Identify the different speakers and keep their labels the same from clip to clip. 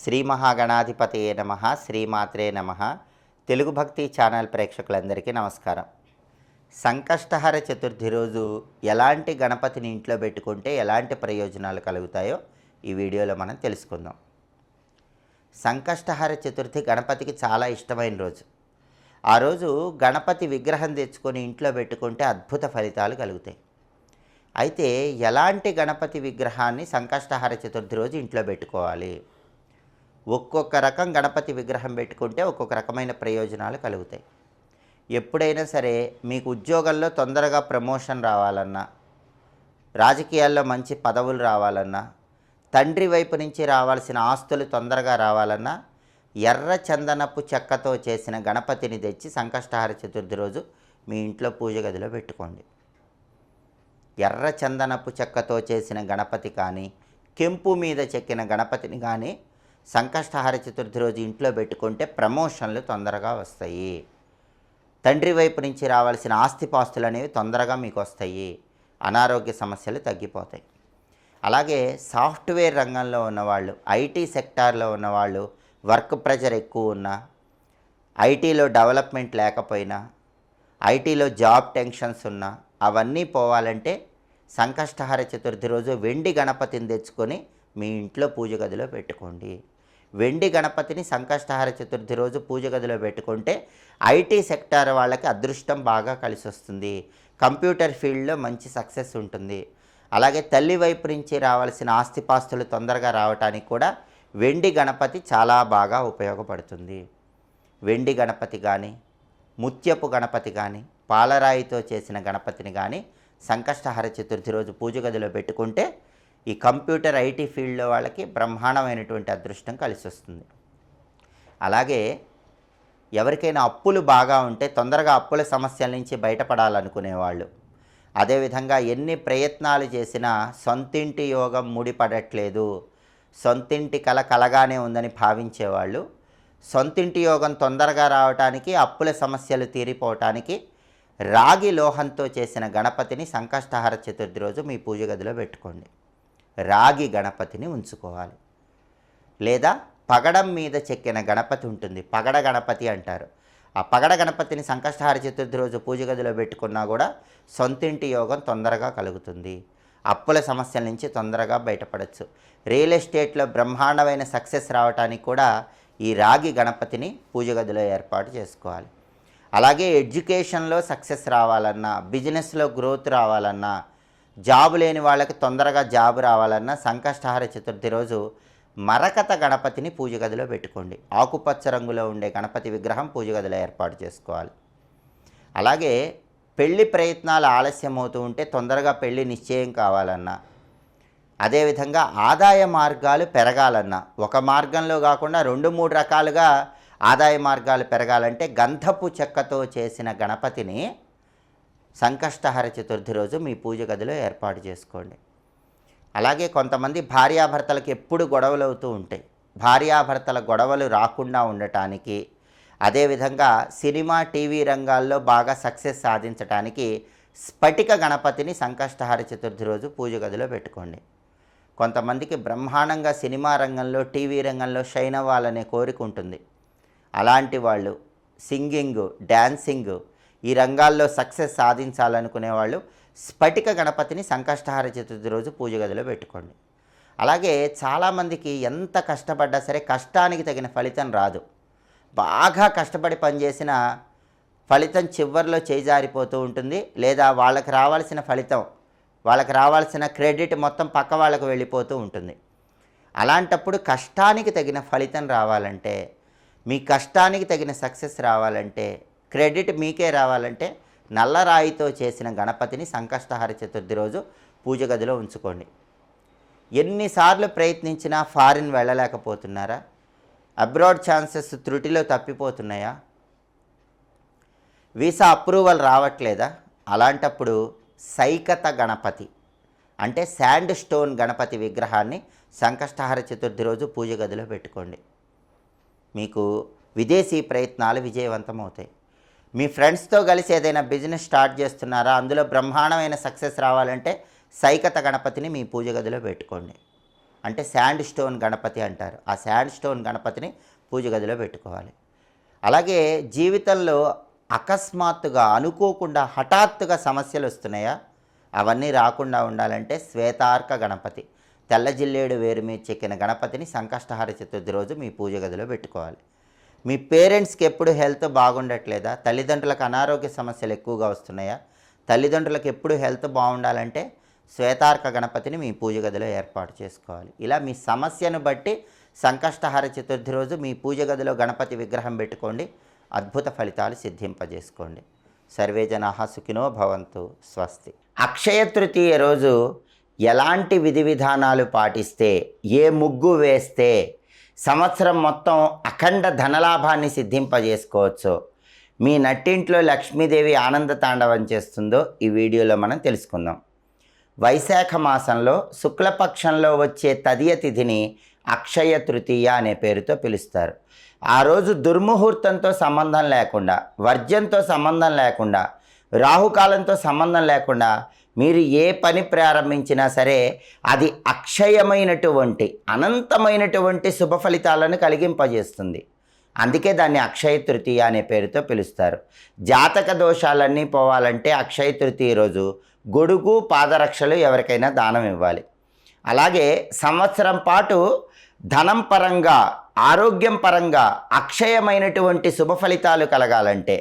Speaker 1: శ్రీ మహాగణాధిపతయే నమ శ్రీమాత్రే నమ. తెలుగు భక్తి ఛానల్ ప్రేక్షకులందరికీ నమస్కారం. సంకష్టహర చతుర్థి రోజు ఎలాంటి గణపతిని ఇంట్లో పెట్టుకుంటే ఎలాంటి ప్రయోజనాలు కలుగుతాయో ఈ వీడియోలో మనం తెలుసుకుందాం. సంకష్టహర చతుర్థి గణపతికి చాలా ఇష్టమైన రోజు. ఆ రోజు గణపతి విగ్రహం తెచ్చుకొని ఇంట్లో పెట్టుకుంటే అద్భుత ఫలితాలు కలుగుతాయి. అయితే ఎలాంటి గణపతి విగ్రహాన్ని సంకష్టహర చతుర్థి రోజు ఇంట్లో పెట్టుకోవాలి? ఒక్కొక్క రకం గణపతి విగ్రహం పెట్టుకుంటే ఒక్కొక్క రకమైన ప్రయోజనాలు కలుగుతాయి. ఎప్పుడైనా సరే మీకు ఉద్యోగంలో తొందరగా ప్రమోషన్ రావాలన్నా రాజకీయాల్లో మంచి పదవులు రావాలన్నా తండ్రి వైపు నుంచి రావాల్సిన ఆస్తులు తొందరగా రావాలన్నా ఎర్ర చందనపు చెక్కతో చేసిన గణపతిని తెచ్చి సంకష్టహార చతుర్థి రోజు మీ ఇంట్లో పూజ గదిలో పెట్టుకోండి. ఎర్ర చందనపు చెక్కతో చేసిన గణపతి కానీ కెంపు మీద చెక్కిన గణపతిని కానీ సంకష్టహార చతుర్థి రోజు ఇంట్లో పెట్టుకుంటే ప్రమోషన్లు తొందరగా వస్తాయి. తండ్రి వైపు నుంచి రావాల్సిన ఆస్తిపాస్తులు అనేవి తొందరగా మీకు వస్తాయి. అనారోగ్య సమస్యలు తగ్గిపోతాయి. అలాగే సాఫ్ట్వేర్ రంగంలో ఉన్నవాళ్ళు ఐటీ సెక్టార్లో ఉన్నవాళ్ళు వర్క్ ప్రెషర్ ఎక్కువ ఉన్నా ఐటీలో డెవలప్మెంట్ లేకపోయినా ఐటీలో జాబ్ టెన్షన్స్ ఉన్నా అవన్నీ పోవాలంటే సంకష్టహార చతుర్థి రోజు వెండి గణపతిని తెచ్చుకొని మీ ఇంట్లో పూజ గదిలో పెట్టుకోండి. వెండి గణపతిని సంకష్టహార చతుర్థి రోజు పూజ గదిలో పెట్టుకుంటే ఐటీ సెక్టార్ వాళ్ళకి అదృష్టం బాగా కలిసి వస్తుంది కంప్యూటర్ ఫీల్డ్లో మంచి సక్సెస్ ఉంటుంది. అలాగే తల్లి వైపు నుంచి రావాల్సిన ఆస్తిపాస్తులు తొందరగా రావడానికి కూడా వెండి గణపతి చాలా బాగా ఉపయోగపడుతుంది. వెండి గణపతి కానీ ముత్యపు గణపతి కానీ పాలరాయితో చేసిన గణపతిని కానీ సంకష్టహర చతుర్థి రోజు పూజ గదిలో పెట్టుకుంటే ఈ కంప్యూటర్ ఐటీ ఫీల్డ్లో వాళ్ళకి బ్రహ్మాండమైనటువంటి అదృష్టం కలిసి వస్తుంది అలాగే ఎవరికైనా అప్పులు బాగా ఉంటే తొందరగా అప్పుల సమస్యల నుంచి బయటపడాలనుకునేవాళ్ళు. అదేవిధంగా ఎన్ని ప్రయత్నాలు చేసినా సొంతింటి యోగం ముడిపడట్లేదు. సొంతింటి కల కలగానే ఉందని భావించేవాళ్ళు. సొంతింటి యోగం తొందరగా రావటానికి అప్పుల సమస్యలు తీరిపోవటానికి రాగి లోహంతో చేసిన గణపతిని సంకష్టహార చతుర్థి రోజు మీ పూజ గదిలో పెట్టుకోండి. రాగి గణపతిని ఉంచుకోవాలి. లేదా పగడం మీద చెక్కిన గణపతి ఉంటుంది. పగడ గణపతి అంటారు. ఆ పగడ గణపతిని సంకష్టహార చతుర్థి రోజు పూజ గదిలో పెట్టుకున్నా కూడా సొంతింటి యోగం తొందరగా కలుగుతుంది. అప్పుల సమస్యల నుంచి తొందరగా బయటపడవచ్చు రియల్ ఎస్టేట్లో బ్రహ్మాండమైన సక్సెస్ రావడానికి కూడా ఈ రాగి గణపతిని పూజ గదిలో ఏర్పాటు చేసుకోవాలి. అలాగే ఎడ్యుకేషన్లో సక్సెస్ రావాలన్నా బిజినెస్లో గ్రోత్ రావాలన్నా జాబు లేని వాళ్ళకి తొందరగా జాబు రావాలన్నా సంకష్టహార చతుర్థి రోజు మరకత గణపతిని పూజ గదిలో పెట్టుకోండి. ఆకుపచ్చ రంగులో ఉండే గణపతి విగ్రహం పూజ గదిలో ఏర్పాటు చేసుకోవాలి. అలాగే పెళ్ళి ప్రయత్నాలు ఆలస్యం అవుతూ ఉంటే తొందరగా పెళ్ళి నిశ్చయం కావాలన్నా అదేవిధంగా ఆదాయ మార్గాలు పెరగాలన్నా ఒక మార్గంలో కాకుండా రెండు మూడు రకాలుగా ఆదాయ మార్గాలు పెరగాలంటే గంధపు చెక్కతో చేసిన గణపతిని సంకష్టహర చతుర్థి రోజు మీ పూజ గదిలో ఏర్పాటు చేసుకోండి. అలాగే కొంతమంది భార్యాభర్తలకు ఎప్పుడు గొడవలు అవుతూ ఉంటాయి. భార్యాభర్తల గొడవలు రాకుండా ఉండటానికి అదేవిధంగా సినిమా టీవీ రంగాల్లో బాగా సక్సెస్ సాధించడానికి స్ఫటిక గణపతిని సంకష్టహార చతుర్థి రోజు పూజ గదిలో పెట్టుకోండి. కొంతమందికి బ్రహ్మాండంగా సినిమా రంగంలో టీవీ రంగంలో షైన్ అవ్వాలనే కోరిక ఉంటుంది. అలాంటి వాళ్ళు సింగింగ్ డ్యాన్సింగ్ ఈ రంగాల్లో సక్సెస్ సాధించాలనుకునే వాళ్ళు స్ఫటిక గణపతిని సంకష్టహార చతుర్థి రోజు పూజ గదిలో పెట్టుకోండి. అలాగే చాలామందికి ఎంత కష్టపడ్డా సరే కష్టానికి తగిన ఫలితం రాదు. బాగా కష్టపడి పనిచేసిన ఫలితం చివరిలో చేజారిపోతూ ఉంటుంది. లేదా వాళ్ళకి రావాల్సిన ఫలితం వాళ్ళకి రావాల్సిన క్రెడిట్ మొత్తం పక్క వాళ్ళకు వెళ్ళిపోతూ ఉంటుంది. అలాంటప్పుడు కష్టానికి తగిన ఫలితం రావాలంటే మీ కష్టానికి తగిన సక్సెస్ రావాలంటే క్రెడిట్ మీకే రావాలంటే నల్లరాయితో చేసిన గణపతిని సంకష్టహార చతుర్థి రోజు పూజ గదిలో ఉంచుకోండి. ఎన్నిసార్లు ప్రయత్నించినా ఫారిన్ వెళ్ళలేకపోతున్నారా? అబ్రాడ్ ఛాన్సెస్ త్రుటిలో తప్పిపోతున్నాయా? వీసా అప్రూవల్ రావట్లేదా? అలాంటప్పుడు సైకత గణపతి అంటే శాండ్ స్టోన్ గణపతి విగ్రహాన్ని సంకష్టహార చతుర్థి రోజు పూజ గదిలో పెట్టుకోండి. మీకు విదేశీ ప్రయత్నాలు విజయవంతమవుతాయి. మీ ఫ్రెండ్స్తో కలిసి ఏదైనా బిజినెస్ స్టార్ట్ చేస్తున్నారా? అందులో బ్రహ్మాండమైన సక్సెస్ రావాలంటే సైకత గణపతిని మీ పూజ గదిలో పెట్టుకోండి. అంటే శాండ్ స్టోన్ గణపతి అంటారు. ఆ శాండ్ స్టోన్ గణపతిని పూజ గదిలో పెట్టుకోవాలి. అలాగే జీవితంలో అకస్మాత్తుగా అనుకోకుండా హఠాత్తుగా సమస్యలు వస్తున్నాయా? అవన్నీ రాకుండా ఉండాలంటే శ్వేతార్క గణపతి తెల్ల జిల్లేడు వేరు మీద చెక్కిన గణపతిని సంకష్టహార చతుర్థి రోజు మీ పూజ గదిలో పెట్టుకోవాలి. మీ పేరెంట్స్కి ఎప్పుడు హెల్త్ బాగుండట్లేదా? తల్లిదండ్రులకు అనారోగ్య సమస్యలు ఎక్కువగా వస్తున్నాయా? తల్లిదండ్రులకు ఎప్పుడు హెల్త్ బాగుండాలంటే శ్వేతార్క గణపతిని మీ పూజ గదిలో ఏర్పాటు చేసుకోవాలి. ఇలా మీ సమస్యను బట్టి సంకష్టహార చతుర్థి రోజు మీ పూజ గదిలో గణపతి విగ్రహం పెట్టుకోండి. అద్భుత ఫలితాలు సిద్ధింపజేసుకోండి. సర్వే జనాహ సుఖినో భవంతు. స్వస్తి. అక్షయ తృతీయ రోజు ఎలాంటి విధి విధానాలు పాటిస్తే ఏ ముగ్గు వేస్తే సంవత్సరం మొత్తం అఖండ ధనలాభాన్ని సిద్ధింపజేసుకోవచ్చు. మీ నట్టింట్లో లక్ష్మీదేవి ఆనంద తాండవం చేస్తుందో ఈ వీడియోలో మనం తెలుసుకుందాం. వైశాఖ మాసంలో శుక్లపక్షంలో వచ్చే తదియ తిథిని అక్షయ తృతీయ అనే పేరుతో పిలుస్తారు. ఆ రోజు దుర్ముహూర్తంతో సంబంధం లేకుండా వర్జ్యంతో సంబంధం లేకుండా రాహుకాలంతో సంబంధం లేకుండా మీరు ఏ పని ప్రారంభించినా సరే అది అక్షయమైనటువంటి అనంతమైనటువంటి శుభ ఫలితాలను కలిగింపజేస్తుంది. అందుకే దాన్ని అక్షయ తృతీయ అనే పేరుతో పిలుస్తారు. జాతక దోషాలన్నీ పోవాలంటే అక్షయ తృతీయ రోజు గొడుగు పాదరక్షలు ఎవరికైనా దానం ఇవ్వాలి. అలాగే సంవత్సరం పాటు ధనం పరంగా ఆరోగ్యం పరంగా అక్షయమైనటువంటి శుభ ఫలితాలు కలగాలంటే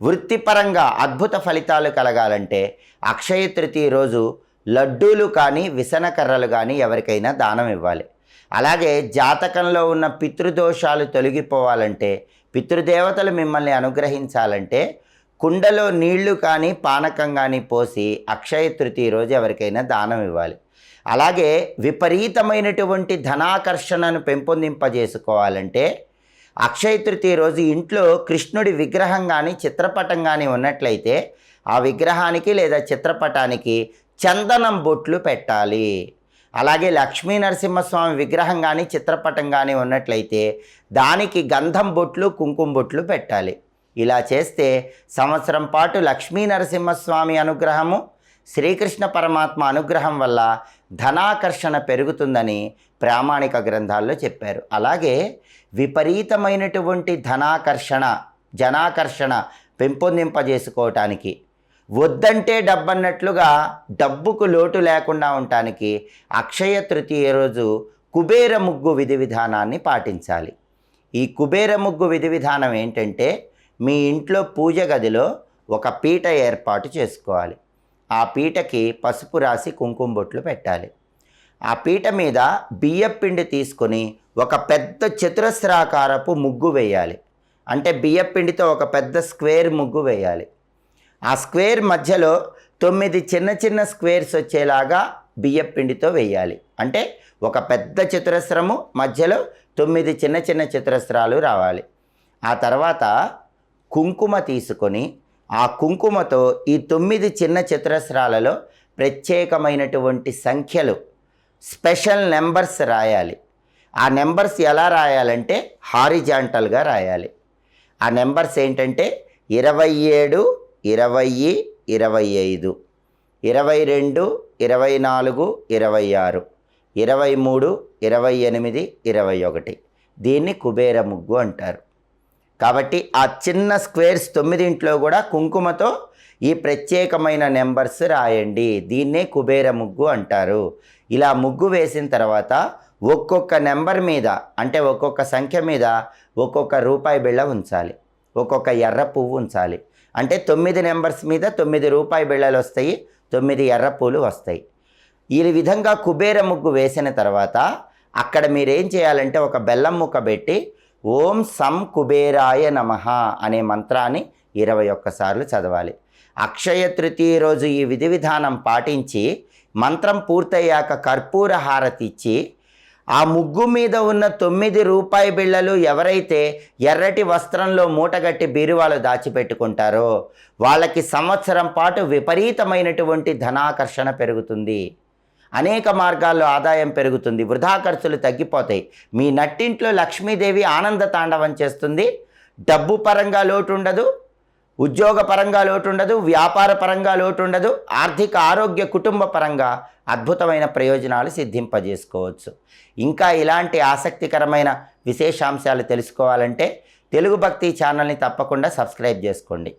Speaker 1: వృత్తిపరంగా అద్భుత ఫలితాలు కలగాలంటే అక్షయ తృతీయ రోజు లడ్డూలు కానీ విసనకర్రలు కానీ ఎవరికైనా దానం ఇవ్వాలి. అలాగే జాతకంలో ఉన్న పితృదోషాలు తొలగిపోవాలంటే పితృదేవతలు మిమ్మల్ని అనుగ్రహించాలంటే కుండలో నీళ్ళు కానీ పానకం కానీ పోసి అక్షయ తృతీయ రోజు ఎవరికైనా దానం ఇవ్వాలి. అలాగే విపరీతమైనటువంటి ధనాకర్షణను పెంపొందింపజేసుకోవాలంటే అక్షయ తృతీయ రోజు ఇంట్లో కృష్ణుడి విగ్రహం కానీ చిత్రపటం కానీ ఉన్నట్లయితే ఆ విగ్రహానికి లేదా చిత్రపటానికి చందనం బొట్లు పెట్టాలి. అలాగే లక్ష్మీ నరసింహస్వామి విగ్రహం కానీ చిత్రపటం కానీ ఉన్నట్లయితే దానికి గంధం బొట్లు కుంకుమ బొట్లు పెట్టాలి. ఇలా చేస్తే సంవత్సరం పాటు లక్ష్మీ నరసింహస్వామి అనుగ్రహము శ్రీకృష్ణ పరమాత్మ అనుగ్రహం వల్ల ధనాకర్షణ పెరుగుతుందని ప్రామాణిక గ్రంథాల్లో చెప్పారు. అలాగే విపరీతమైనటువంటి ధనాకర్షణ జనాకర్షణ పెంపొందింపజేసుకోవటానికి వద్దంటే డబ్బన్నట్లుగా డబ్బుకు లోటు లేకుండా ఉండటానికి అక్షయ తృతీయ రోజు కుబేర ముగ్గు విధి విధానాన్ని పాటించాలి. ఈ కుబేర ముగ్గు విధి విధానం ఏంటంటే మీ ఇంట్లో పూజ గదిలో ఒక పీట ఏర్పాటు చేసుకోవాలి. ఆ పీటకి పసుపు రాసి కుంకుమ బొట్లు పెట్టాలి. ఆ పీట మీద బియ్యపిండి తీసుకొని ఒక పెద్ద చతురస్రాకారపు ముగ్గు వేయాలి. అంటే బియ్యపిండితో ఒక పెద్ద స్క్వేర్ ముగ్గు వేయాలి. ఆ స్క్వేర్ మధ్యలో తొమ్మిది చిన్న చిన్న స్క్వేర్స్ వచ్చేలాగా బియ్యపిండితో వేయాలి. అంటే ఒక పెద్ద చతురస్రము మధ్యలో తొమ్మిది చిన్న చిన్న చతురస్రాలు రావాలి. ఆ తర్వాత కుంకుమ తీసుకొని ఆ కుంకుమతో ఈ తొమ్మిది చిన్న చతురస్రాలలో ప్రత్యేకమైనటువంటి సంఖ్యలు స్పెషల్ నెంబర్స్ రాయాలి. ఆ నెంబర్స్ ఎలా రాయాలంటే హారిజాంటల్గా రాయాలి. ఆ నెంబర్స్ ఏంటంటే ఇరవై ఏడు ఇరవై ఇరవై ఐదు ఇరవై రెండు ఇరవై నాలుగు ఇరవై ఆరు ఇరవై మూడు ఇరవై ఎనిమిది ఇరవై ఒకటి. దీన్ని కుబేర ముగ్గు అంటారు. కాబట్టి ఆ చిన్న స్క్వేర్స్ తొమ్మిదింట్లో కూడా కుంకుమతో ఈ ప్రత్యేకమైన నెంబర్స్ రాయండి. దీన్నే కుబేర ముగ్గు అంటారు. ఇలా ముగ్గు వేసిన తర్వాత ఒక్కొక్క నెంబర్ మీద అంటే ఒక్కొక్క సంఖ్య మీద ఒక్కొక్క రూపాయి బిళ్ళ ఉంచాలి. ఒక్కొక్క ఎర్ర పువ్వు ఉంచాలి. అంటే తొమ్మిది నెంబర్స్ మీద తొమ్మిది రూపాయి బిళ్ళలు వస్తాయి తొమ్మిది ఎర్ర పూలు వస్తాయి. ఈ విధంగా కుబేర ముగ్గు వేసిన తర్వాత అక్కడ మీరేం చేయాలంటే ఒక బెల్లం ముక్క పెట్టి ఓం సం కుబేరాయ నమ అనే మంత్రాన్ని ఇరవై ఒక్కసార్లు చదవాలి. అక్షయ తృతీయ రోజు ఈ విధి విధానం పాటించి మంత్రం పూర్తయ్యాక కర్పూర హారతి ఇచ్చి ఆ ముగ్గు మీద ఉన్న తొమ్మిది రూపాయి బిళ్ళలు ఎవరైతే ఎర్రటి వస్త్రంలో మూటగట్టి బీరువాలు దాచిపెట్టుకుంటారో వాళ్ళకి సంవత్సరం పాటు విపరీతమైనటువంటి ధనాకర్షణ పెరుగుతుంది. అనేక మార్గాల్లో ఆదాయం పెరుగుతుంది వృధా ఖర్చులు తగ్గిపోతాయి. మీ నట్టింట్లో లక్ష్మీదేవి ఆనంద తాండవం చేస్తుంది. డబ్బు పరంగా లోటు ఉండదు ఉద్యోగ పరంగా లోటు ఉండదు వ్యాపార పరంగా లోటు ఉండదు ఆర్థిక ఆరోగ్య కుటుంబ పరంగా అద్భుతమైన ప్రయోజనాలు సిద్ధింపజేసుకోవచ్చు. ఇంకా ఇలాంటి ఆసక్తికరమైన విశేషాంశాలు తెలుసుకోవాలంటే తెలుగు భక్తి ఛానల్ని తప్పకుండా సబ్స్క్రైబ్ చేసుకోండి.